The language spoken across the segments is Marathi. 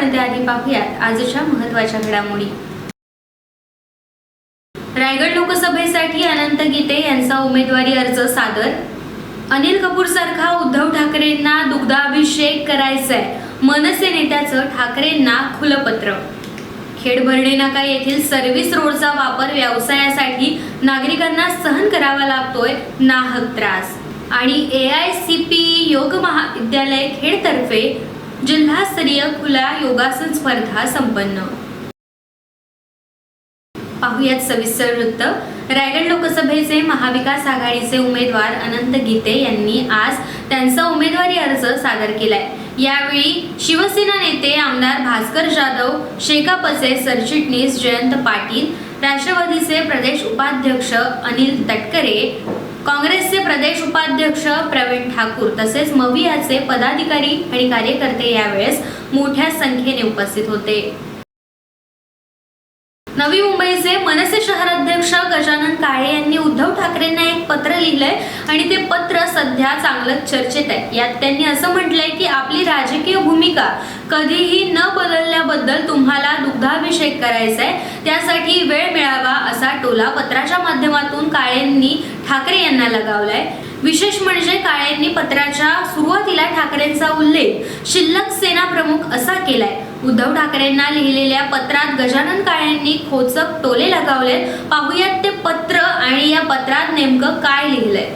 पण त्याआधी पाहूयात आजच्या महत्त्वाच्या घडामोडी. रायगड लोकसभेसाठी अनंत गीते यांचा उमेदवारी अर्ज सादर. अनिल कपूर सारखा उद्धव ठाकरेंना दुग्धाभिषेक करायचाय. मनसे नेत्याचं ठाकरेंना खुलं पत्र खेड भरणे नाका येथील सर्व्हिस रोडचा वापर व्यवसायासाठी नागरिकांना सहन करावा लागतोय नाहक त्रास. आणि ए आय सी पी योग महाविद्यालय खेडतर्फे जिल्हास्तरीय खुला योगासन स्पर्धा संपन्न. पाहुयात सविस्तर वृत्त. रायगड लोकसभेचे महाविकास आघाडीचे उमेदवार अनंत गीते यांनी आज त्यांचा उमेदवारी अर्ज सादर केलाय. यावेळी शिवसेना नेते आमदार भास्कर जाधव शेकापचे सरचिटणीस जयंत पाटील राष्ट्रवादीचे प्रदेश उपाध्यक्ष अनिल तटकरे काँग्रेसचे प्रदेश उपाध्यक्ष प्रवीण ठाकूर तसेच मवियाचे पदाधिकारी आणि कार्यकर्ते यावेळेस मोठ्या संख्येने उपस्थित होते. नवी मुंबईचे मनसे शहराध्यक्ष गजानन काळे यांनी उद्धव ठाकरेंना एक पत्र लिहिलंय आणि ते पत्र सध्या चांगलंच चर्चेत आहे. यात त्यांनी असं म्हटलंय की आपली राजकीय भूमिका कधीही न बदलल्याबद्दल तुम्हाला दुग्धाभिषेक करायचा आहे त्यासाठी वेळ मिळावा असा टोला पत्राच्या माध्यमातून काळेंनी ठाकरे यांना लगावलाय. विशेष म्हणजे काळेंनी पत्राच्या सुरुवातीला ठाकरेंचा उल्लेख शिल्लक सेना प्रमुख असा केलाय. उद्धव ठाकरेंना लिहिलेल्या पत्रात गजानन काळेंनी खोचक टोले लगावले पाहुयात ते पत्र आणि या पत्रात नेमकं काय लिहिलंय.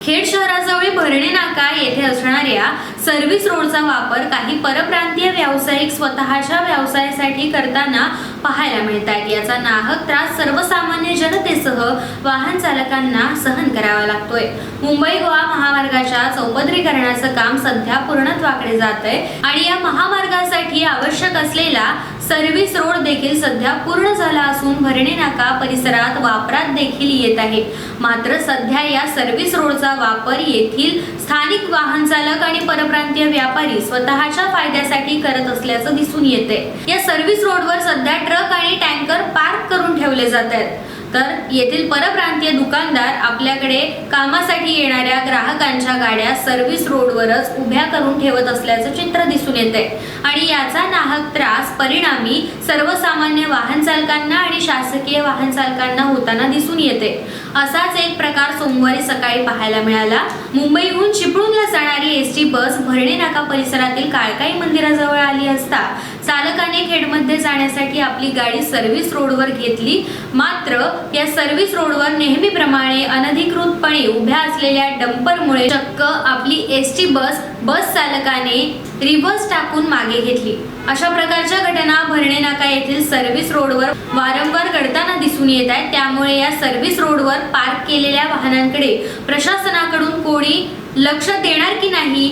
खेड शहरात भरणे नाका येथे असणाऱ्या सर्व्हिस रोडचा वापर काही परप्रांतीय व्यावसायिक स्वतःच्या व्यवसायासाठी करताना पाहायला मिळत याचा नाहक त्रास सर्वसामान्य जनतेसह वाहन चालकांना सहन करावा लागतोय. मुंबई गोवा महामार्गाच्या चौपदरीकरणाचं काम सध्या पूर्णत्वाकडे जात आहे आणि या महामार्गासाठी आवश्यक असलेला सर्व्हिस रोड देखील सध्या पूर्ण झाला असून भरणे नाका परिसरात वापरात देखील येत आहे. मात्र सध्या या सर्व्हिस रोडचा वापर येथील स्थानिक वाहन चालक आणि परप्रांतीय व्यापारी स्वतःच्या फायद्यासाठी करत असल्याचं दिसून येते या सर्व्हिस रोडवर सध्या ट्रक आणि टँकर पार्क करून ठेवले जात आहेत. तर येथील परप्रांतीय दुकानदार आपल्याकडे कामासाठी येणाऱ्या ग्राहकांच्या गाड्या सर्व्हिस रोडवरच उभ्या करून ठेवत असल्याचं चित्र दिसून येते आणि याचा नाहक त्रास परिणामी सर्वसामान्य वाहन चालकांना आणि शासकीय वाहन चालकांना होताना दिसून येते असाच एक प्रकार सोमवारी सकाळी पाहायला मिळाला. मुंबईहून चिपळूणला जाणारी एस टी बस भरणे नाका परिसरातील काळकाई मंदिराजवळ आली असता चालकाने खेडमध्ये जाण्यासाठी आपली गाडी सर्व्हिस रोडवर घेतली. मात्र या सर्व्हिस रोडवर नेहमीप्रमाणे अनधिकृतपणे उभ्या असलेल्या डंपरमुळे चक्क आपली एस टी बस बस चालकाने रिव्हर्स टाकून मागे घेतली. अशा प्रकारच्या घटना भरणे नाका येथील सर्व्हिस रोडवर वारंवार घडताना दिसून येत आहेत. त्यामुळे या सर्व्हिस रोडवर पार्क केलेल्या वाहनांकडे प्रशासनाकडून कोणी लक्ष देणार की नाही?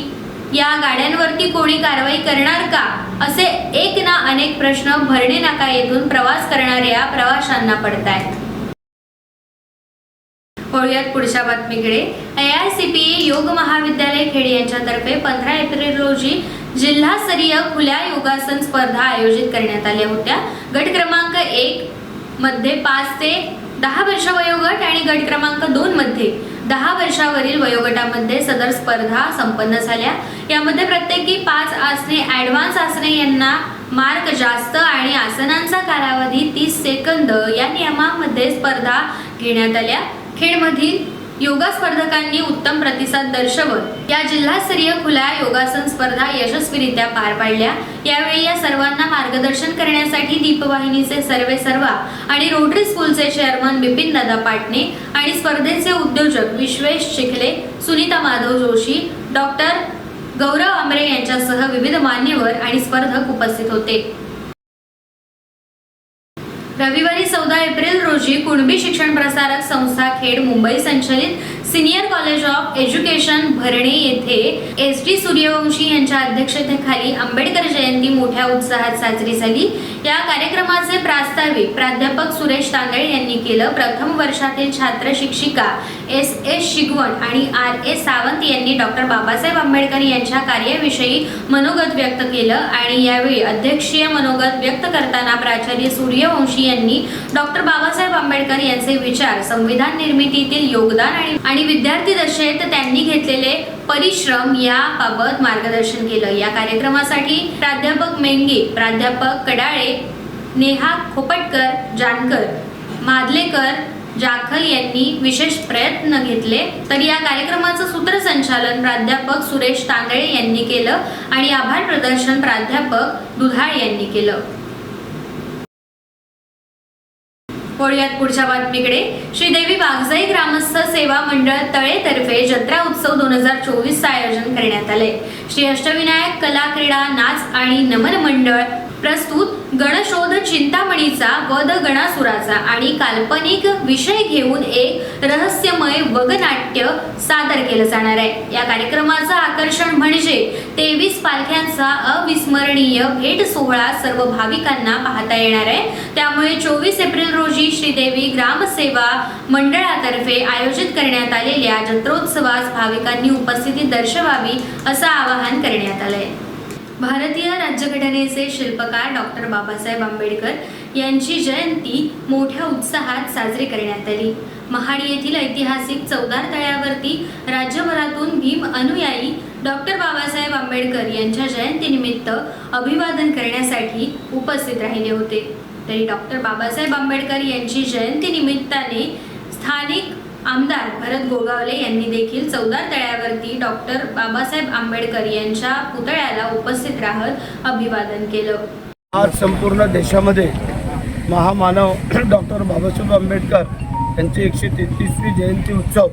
या गाड्यांवरती कोणी कारवाई करणार का? असे एक ना अनेक प्रश्न भरणे नाका येथून प्रवास करणाऱ्या प्रवाशांना पडत आहेत. वळूयात पुढच्या बातमीकडे. I I C P Yog महाविद्यालय खेड यांच्यातर्फे पंधरा एप्रिल रोजी जिल्हास्तरीय खुल्या योगासन स्पर्धा आयोजित करण्यात आल्या होत्या. गट क्रमांक एक मध्ये पाच ते दहा वर्ष वयोगट आणि गट क्रमांक दोन मध्ये दहा वर्षावरील वयोगटामध्ये सदर स्पर्धा संपन्न झाल्या. यामध्ये प्रत्येकी पाच आसने ॲडव्हान्स आसने यांना मार्क जास्त आणि आसनांचा कालावधी तीस सेकंद या नियमामध्ये स्पर्धा घेण्यात आल्या. खेडमधील योगा स्पर्धकांनी उत्तम प्रतिसाद दर्शवत या जिल्हास्तरीय खुल्या योगासन स्पर्धा यशस्वीरित्या पार पाडल्या. यावेळी या सर्वांना मार्गदर्शन करण्यासाठी दीपवाहिनीचे सर्वे सर्वा आणि रोटरी स्कूलचे चेअरमन बिपिन दादा पाटणे आणि स्पर्धेचे उद्योजक विश्वेश चिखले सुनीता माधव जोशी डॉक्टर गौरव आमरे यांच्यासह विविध मान्यवर आणि स्पर्धक उपस्थित होते. रविवारी चौदा एप्रिल रोजी कुणबी शिक्षण प्रसारक संस्था खेड मुंबई संचलित senior college of education Bharane येथे एस टी सूर्यवंशी यांच्या अध्यक्षतेखाली आंबेडकर जयंती मोठ्या उत्साहात साजरी झाली. या कार्यक्रमाचे प्रास्ताविक प्राध्यापक सुरेश तांदळे यांनी केलं. प्रथम वर्षातील छात्र शिक्षिका एस एस शिगवण आणि आर एस सावंत यांनी डॉक्टर बाबासाहेब आंबेडकर यांच्या कार्याविषयी मनोगत व्यक्त केलं आणि यावेळी अध्यक्षीय मनोगत व्यक्त करताना प्राचार्य सूर्यवंशी यांनी डॉक्टर बाबासाहेब आंबेडकर यांचे विचार संविधान निर्मितीतील योगदान आणि आणि विद्यार्थी दशेत त्यांनी घेतलेले परिश्रम याबाबत मार्गदर्शन केलं. या कार्यक्रमासाठी प्राध्यापक मेंगे प्राध्यापक कडाळे नेहा खोपटकर जानकर मादलेकर जाखल यांनी विशेष प्रयत्न घेतले. तर या कार्यक्रमाचं सूत्रसंचालन प्राध्यापक सुरेश तांदळे यांनी केलं आणि आभार प्रदर्शन प्राध्यापक दुधाळ यांनी केलं. वळूयात पुढच्या बातमीकडे. श्रीदेवी वाघजाई ग्रामस्थ सेवा मंडळ तळेतर्फे जत्रा उत्सव दोन हजार चोवीसचं आयोजन करण्यात आले श्री अष्टविनायक कला क्रीडा नाच आणि नमन मंडळ प्रस्तुत गणशोध चिंतामणीचा वध गणासुराचा आणि काल्पनिक विषय घेऊन एक रहस्यमय वगनाट्य सादर केलं जाणार आहे. या कार्यक्रमाचं आकर्षण म्हणजे तेवीस पालख्यांचा अविस्मरणीय भेट सोहळा सर्व भाविकांना पाहता येणार आहे. त्यामुळे चोवीस एप्रिल रोजी श्रीदेवी ग्रामसेवा मंडळातर्फे आयोजित करण्यात आलेल्या जत्रोत्सवास भाविकांनी उपस्थिती दर्शवावी असं आवाहन करण्यात आलंय. भारतीय राज्यघटनेचे शिल्पकार डॉक्टर बाबासाहेब आंबेडकर यांची जयंती मोठ्या उत्साहात साजरी करण्यात आली. महाड येथील ऐतिहासिक चौदार तळ्यावरती राज्यभरातून भीम अनुयायी डॉक्टर बाबासाहेब आंबेडकर यांच्या जयंतीनिमित्त अभिवादन करण्यासाठी उपस्थित राहिले होते. तरी डॉक्टर बाबासाहेब आंबेडकर यांची जयंतीनिमित्ताने स्थानिक आमदार भरत गोगावले यांनी देखील चौदा तळ्यावरती डॉक्टर बाबासाहेब आंबेडकर यांच्या पुतळ्याला उपस्थित राहत अभिवादन केलं. आज संपूर्ण देशामध्ये महामानव डॉक्टर बाबासाहेब आंबेडकर यांची एकशे तेहतीसवी जयंती उत्सव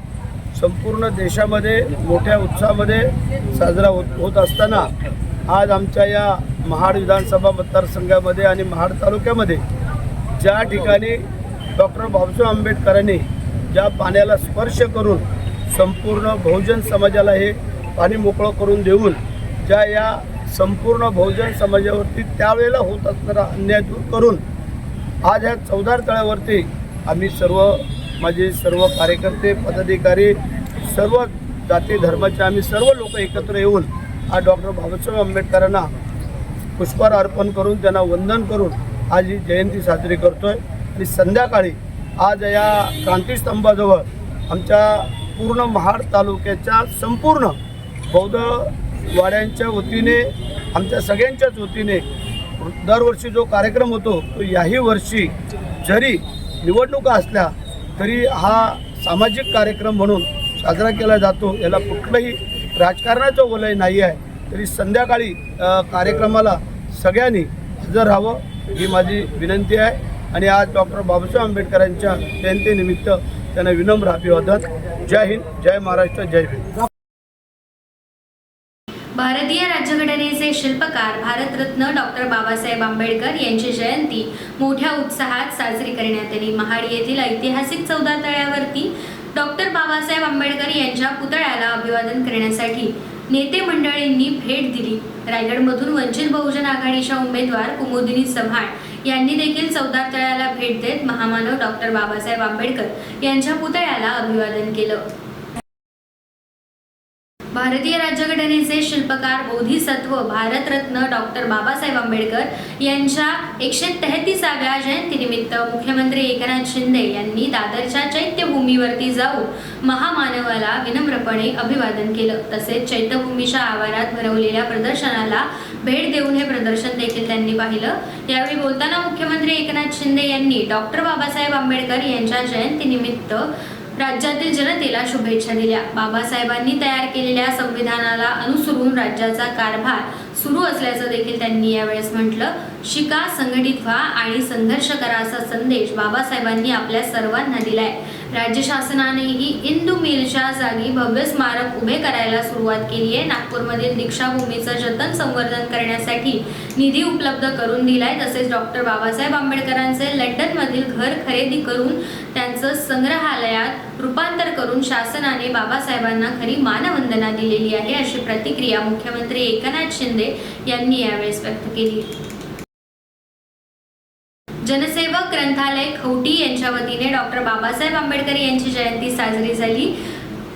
संपूर्ण देशामध्ये मोठ्या उत्साहामध्ये साजरा होत होत असताना आज आमच्या या महाड विधानसभा मतदारसंघामध्ये आणि महाड तालुक्यामध्ये ज्या ठिकाणी डॉक्टर बाबासाहेब आंबेडकरांनी ज्या पाण्याला स्पर्श करून संपूर्ण बहुजन समाजाला हे पाणी मोकळं करून देऊन ज्या या संपूर्ण बहुजन समाजावरती त्यावेळेला होत असणारा अन्याय दूर करून आज ह्या चौदार तळ्यावरती आम्ही सर्व माझे सर्व कार्यकर्ते पदाधिकारी सर्व जाती धर्माचे आम्ही सर्व लोक एकत्र येऊन आज डॉक्टर बाबासाहेब आंबेडकरांना पुष्पहार अर्पण करून त्यांना वंदन करून आज ही जयंती साजरी करतोय. आणि संध्याकाळी आज या क्रांतीस्तंभाजवळ आमच्या पूर्ण महाड तालुक्याच्या संपूर्ण बौद्ध वाड्यांच्या वतीने आमच्या सगळ्यांच्याच वतीने दरवर्षी जो कार्यक्रम होतो तो याही वर्षी जरी निवडणुका असल्या तरी हा सामाजिक कार्यक्रम म्हणून साजरा केला जातो. याला कुठलंही राजकारणाचं वलय नाही आहे. तरी संध्याकाळी कार्यक्रमाला सगळ्यांनी हजर राहावं ही माझी विनंती आहे. आणि आज डॉक्टर बाबासाहेब आंबेडकरांच्या जयंतीनिमित्त त्यांना विनम्र अभिवादन. जय हिंद जय महाराष्ट्र जय हिंद भारतीय राज्यघटनेचे शिल्पकार भारतरत्न डॉक्टर बाबासाहेब आंबेडकर यांची जयंती मोठ्या उत्साहात साजरी करण्यात आली. महाड येथील ऐतिहासिक चौदा तळ्यावरती डॉक्टर बाबासाहेब आंबेडकर यांच्या पुतळ्याला अभिवादन करण्यासाठी नेते मंडळींनी भेट दिली. रायगडमधून वंचित बहुजन आघाडीच्या उमेदवार कुमुदिनी चव्हाण यांनी देखील चौदार तळ्याला भेट देत महामानव डॉक्टर बाबासाहेब आंबेडकर यांच्या पुतळ्याला अभिवादन केलं. भारतीय राज्यघटनेचे शिल्पकार बोधिसत्व भारतरत्न डॉक्टर बाबासाहेब आंबेडकर यांच्या एकशे तेहतीसाव्या जयंतीनिमित्त मुख्यमंत्री एकनाथ शिंदे यांनी दादरच्या चैत्यभूमीवरती जाऊन महामानवाला विनम्रपणे अभिवादन केलं. तसेच चैत्यभूमीच्या आवारात भरवलेल्या प्रदर्शनाला भेट देऊन हे प्रदर्शन देखील त्यांनी पाहिलं. यावेळी बोलताना मुख्यमंत्री एकनाथ शिंदे यांनी डॉक्टर बाबासाहेब आंबेडकर यांच्या जयंतीनिमित्त राज्यातील जनतेला शुभेच्छा दिल्या. बाबासाहेबांनी तयार केलेल्या संविधानाला अनुसरून राज्याचा कारभार सुरू असल्याचं देखील त्यांनी यावेळेस म्हटलं. शिका संघटित व्हा आणि संघर्ष करा असा संदेश बाबासाहेबांनी आपल्या सर्वांना दिलाय. राज्य शासनानेही इंदू मिलच्या जागी भव्य स्मारक उभे करायला सुरुवात केली आहे. नागपूरमधील दीक्षाभूमीचं जतन संवर्धन करण्यासाठी निधी उपलब्ध करून दिलाय. तसेच डॉक्टर बाबासाहेब आंबेडकरांचे लंडनमधील घर खरेदी करून त्यांचं संग्रहालयात रूपांतर करून शासनाने बाबासाहेबांना खरी मानवंदना दिलेली आहे अशी प्रतिक्रिया मुख्यमंत्री एकनाथ शिंदे यांनी यावेळेस व्यक्त केली. जनसेवक ग्रंथालय खवटी यांच्या वतीने डॉक्टर बाबासाहेब आंबेडकर यांची जयंती साजरी झाली.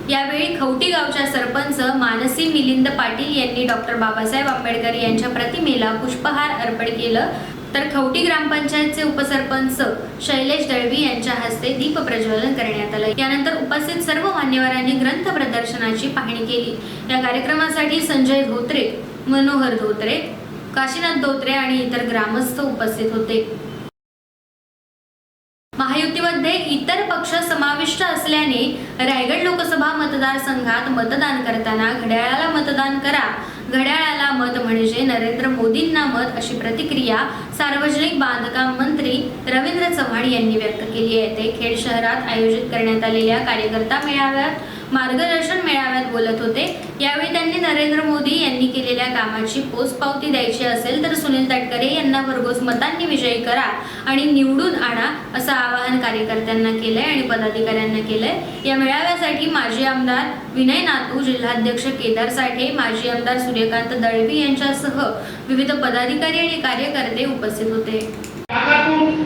यावेळी खवटी गावच्या सरपंच मानसी मिलिंद पाटील यांनी डॉक्टर बाबासाहेब आंबेडकर यांच्या प्रतिमेला पुष्पहार अर्पण केलं. तर खवटी ग्रामपंचायतचे उपसरपंच शैलेश दळवी यांच्या हस्ते दीप प्रज्वलन करण्यात आलं. यानंतर उपस्थित सर्व मान्यवरांनी ग्रंथ प्रदर्शनाची पाहणी केली. या कार्यक्रमासाठी संजय धोत्रे मनोहर धोत्रे काशीनाथ धोत्रे आणि इतर ग्रामस्थ उपस्थित होते. महायुतीमध्ये इतर पक्ष समाविष्ट असल्याने रायगड लोकसभा मतदारसंघात मतदान करताना घड्याळाला मतदान करा घड्याळाला मत म्हणजे नरेंद्र मोदींना मत अशी प्रतिक्रिया सार्वजनिक बांधकाम मंत्री रवींद्र चव्हाण यांनी व्यक्त केली आहे. ते खेड शहरात आयोजित करण्यात आलेल्या कार्यकर्ता मेळाव्यात मार्गदर्शन मेळाव्यात बोलत होते. यावेळी त्यांनी नरेंद्र मोदी यांनी केलेल्या कामाची पोचपावती द्यायची असेल तर सुनील तटकरे यांना भरघोस मतांनी विजयी करा आणि निवडून आणा असं आवाहन कार्यकर्त्यांना केलंय आणि पदाधिकाऱ्यांना केलंय. या मेळाव्यासाठी माजी आमदार विनय नातू जिल्हाध्यक्ष केदार साठे माजी आमदार सूर्यकांत दळवी यांच्यासह विविध पदाधिकारी आणि कार्यकर्ते उपस्थित होते भागातून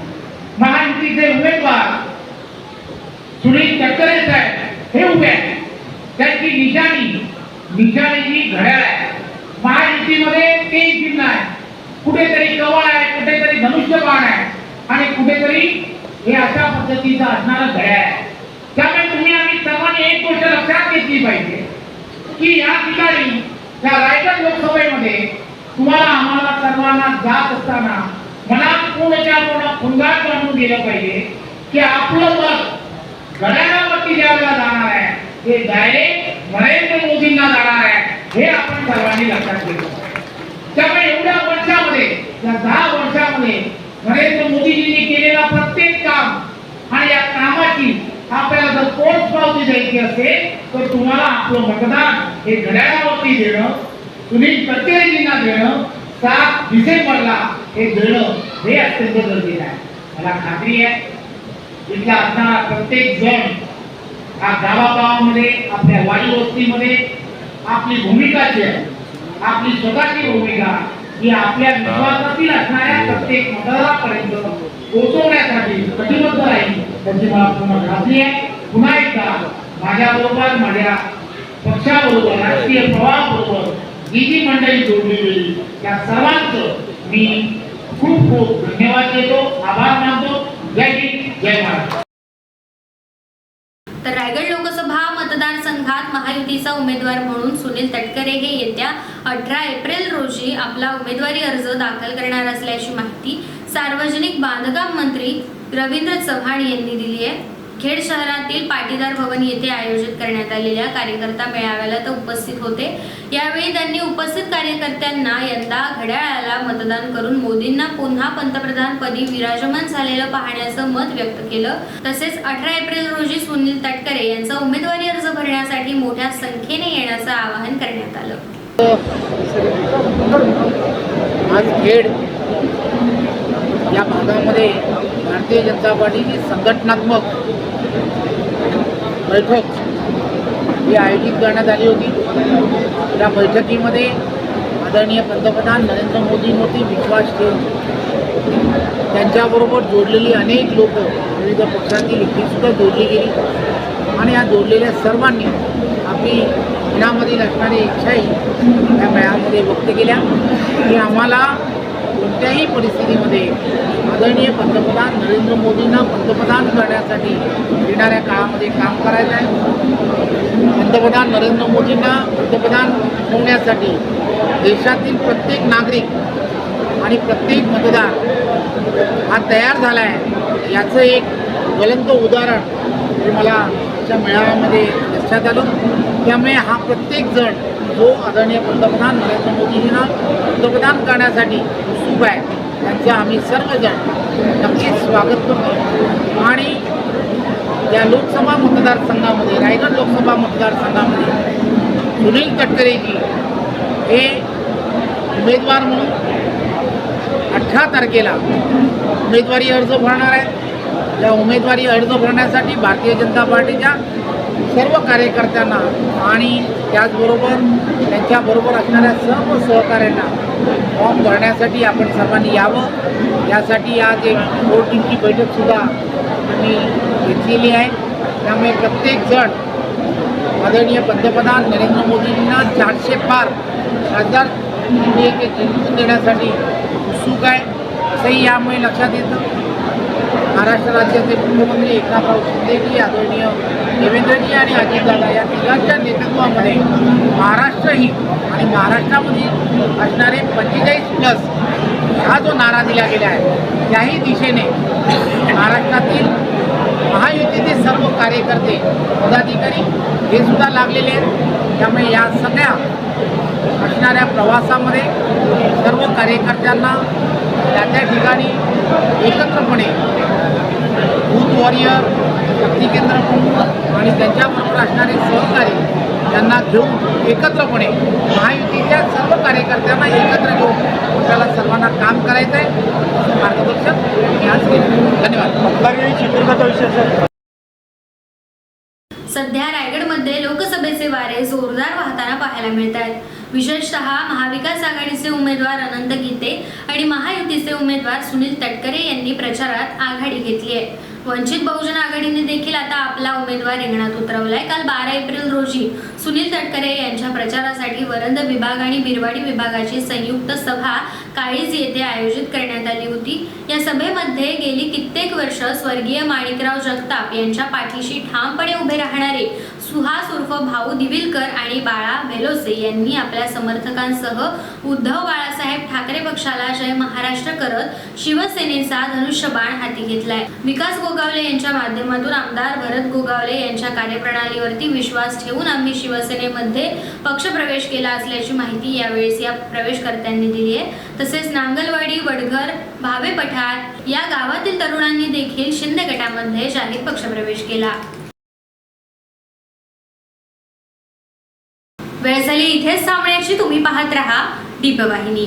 महायुतीचे उमेदवार सुनील तटकरे साहेब हे उभे आहेत त्यांची निशाणी. निशाणी ही घड्याळ आहे. महायुतीमध्ये ते चिन्ह आहे. कुठेतरी कवळ आहे कुठेतरी धनुष्यबाण आहे. आणि कुठेतरी हे अशा पद्धतीचं असणारं घड्याळ आहे. त्यामुळे तुम्ही आम्ही सर्वांनी एक गोष्ट लक्षात घेतली पाहिजे की या ठिकाणी या रायगड लोकसभेमध्ये तुम्हाला आम्हाला सर्वांना जात असताना मनात पूर्णच्या पूर्ण फुंगार बांधून गेलं पाहिजे की आपलं मत घड्याळावरती ज्यावेळेला जाणार आहे ते डायरेक्ट नरेंद्र मोदींना जाणार आहे हे आपण सर्वांनी लक्षात घेतलं त्यामुळे एवढ्या वर्षामध्ये या दहा वर्षामध्ये नरेंद्र मोदीजींनी केलेला प्रत्येक काम आणि या कामाची आपल्याला जर पोच पावती द्यायची असेल तर तुम्हाला आपलं मतदान हे घड्याळावरती देणं सुनील तटकरेजींना देणं सात डिसेंबरला हे देणं हे अत्यंत गरजेचं आहे. मला खात्री आहे इथला असणारा प्रत्येक जण हा गावागावामध्ये आपल्या वाडी वस्तीमध्ये आपली भूमिका जी आहे आपली स्वतःची भूमिका ही आपल्या विश्वासातील असणाऱ्या प्रत्येक मतदारापर्यंत पोहोचवण्यासाठी कटिबद्ध राहील त्याची मला पूर्ण खात्री आहे. पुन्हा एकदा माझ्याबरोबर माझ्या पक्षाबरोबर राजकीय प्रवाहाबरोबर ही जी मंडळी जोडली गेली त्या सर्वांचं मी खूप खूप धन्यवाद देतो आभार मानतो. जय हिंद जय महाराष्ट्र तर रायगड लोकसभा मतदारसंघात महायुतीचा उमेदवार म्हणून सुनील तटकरे हे येत्या अठरा एप्रिल रोजी आपला उमेदवारी अर्ज दाखल करणार असल्याची माहिती सार्वजनिक बांधकाम मंत्री रवींद्र चव्हाण यांनी दिली आहे. खेड शहरातील पाटीदार भवन येथे आयोजित करण्यात आलेल्या कार्यकर्ता मेळाव्याला ते उपस्थित होते. यावेळी त्यांनी उपस्थित कार्यकर्त्यांना यंदा घड्याळाला मतदान करून मोदींना पुन्हा पंतप्रधान पदी विराजमान झालेलं पाहण्याचं मत व्यक्त केलं. तसेच अठरा एप्रिल रोजी सुनील तटकरे यांचा उमेदवारी अर्ज भरण्यासाठी मोठ्या संख्येने येण्याचं आवाहन करण्यात आलं. आज खेड या भागामध्ये भारतीय जनता पार्टीची संघटनात्मक बैठक ही आयोजित करण्यात आली होती. त्या बैठकीमध्ये आदरणीय पंतप्रधान नरेंद्र मोदींवरती विश्वास ठेवून त्यांच्याबरोबर जोडलेली अनेक लोक विविध पक्षातील सुद्धा जोडली गेली. आणि या जोडलेल्या सर्वांनी आपली मनामधील असणारी इच्छाही या मेळामध्ये व्यक्त केल्या. की आम्हाला कोणत्याही परिस्थितीमध्ये आदरणीय पंतप्रधान नरेंद्र मोदींना पंतप्रधान करण्यासाठी येणाऱ्या काळामध्ये काम करायचं आहे. पंतप्रधान नरेंद्र मोदींना पंतप्रधान होण्यासाठी देशातील प्रत्येक नागरिक आणि प्रत्येक मतदार हा तयार झाला आहे. याचं एक ज्वलंत उदाहरण हे मला त्या मेळाव्यामध्ये लक्षात आलं. त्यामुळे हा प्रत्येक जण जो आदरणीय पंतप्रधान नरेंद्र मोदींना पंतप्रधान करण्यासाठी उत्सुक आहे. त्यांचं आम्ही सर्वजण नक्कीच स्वागत करतो. आणि या लोकसभा मतदारसंघामध्ये रायगड लोकसभा मतदारसंघामध्ये सुनील तटकरेजी हे उमेदवार म्हणून अठरा तारखेला उमेदवारी अर्ज भरणार आहेत. या उमेदवारी अर्ज भरण्यासाठी भारतीय जनता पार्टीच्या सर्व कार्यकर्त्यांना आणि त्याचबरोबर त्यांच्याबरोबर असणाऱ्या सर्व सहकाऱ्यांना फॉर्म भरण्यासाठी आपण सर्वांनी यावं. यासाठी आज एक कोर टीमची बैठकसुद्धा आम्ही घेतलेली आहे. त्यामुळे प्रत्येकजण आदरणीय पंतप्रधान नरेंद्र मोदींना चारशे पार खासदार निधी जिंकून देण्यासाठी उत्सुक आहे. असंही यामुळे लक्षात येतं. महाराष्ट्र राज्याचे मुख्यमंत्री एकनाथराव शिंदेजी आदरणीय देवेंद्रजी आणि अजितदादा या तिघांच्या नेतृत्वामध्ये महाराष्ट्र ही आणि महाराष्ट्रामध्ये असणारे पंचेचाळीस प्लस हा जो नारा दिला गेला आहे त्याही दिशेने महाराष्ट्रातील महायुतीचे सर्व कार्यकर्ते पदाधिकारी हे सुद्धा लागलेले आहेत. त्यामुळे या सगळ्या असणाऱ्या प्रवासामध्ये सर्व कार्यकर्त्यांना त्या त्या ठिकाणी एकत्रपणे बूथ वॉरियर शक्ती केंद्र प्रमुख आणि त्यांच्याबरोबर असणारे सहकारी त्यांना घेऊन एकत्रपणे महायुतीच्या सर्व कार्यकर्त्यांना एकत्र घेऊन आपल्याला सर्वांना काम करायचं आहे असं मार्गदर्शन मी आज केलं धन्यवाद सध्या रायगडमध्ये लोकसभेचे वारे जोरदार वाहताना पाहायला मिळत आहेत विशेषतः महाविकास आघाडीचे उमेदवार अनंत गीते आणि महायुतीचे उमेदवार सुनील तटकरे यांनी प्रचारात आघाडी घेतली आहे. वंचित बहुजन आघाडीने देखील आता आपला उमेदवार रिंगणात उतरवलाय. काल बारा एप्रिल रोजी सुनील तटकरे यांच्या प्रचारासाठी वरंद विभाग आणि बिरवाडी विभागाची संयुक्त सभा काळीज येथे आयोजित करण्यात आली होती. या सभेमध्ये गेली कित्येक वर्ष स्वर्गीय माणिकराव जगताप यांच्या पाठीशी ठामपणे उभे राहणारे सुहास उर्फ भाऊ दिविलकर आणि बाळा भेलोसे यांनी आपल्या समर्थकांसह उद्धव बाळासाहेब ठाकरे पक्षाला जय महाराष्ट्र करत शिवसेनेचा धनुष्यबाण हाती घेतलाय. विकास गोगावले यांच्या माध्यमातून आमदार भरत गोगावले यांच्या कार्यप्रणालीवरती विश्वास ठेवून आम्ही शिवसेनेमध्ये पक्षप्रवेश केला असल्याची माहिती यावेळेस या प्रवेशकर्त्यांनी दिली आहे. तसेच नांगलवाडी वडघर भावे पठार या गावातील तरुणांनी देखील शिंदे गटामध्ये जाहीर पक्षप्रवेश केला. वेळ इथेच थांबण्याची तुम्ही पाहत राहा दीपवाहिनी.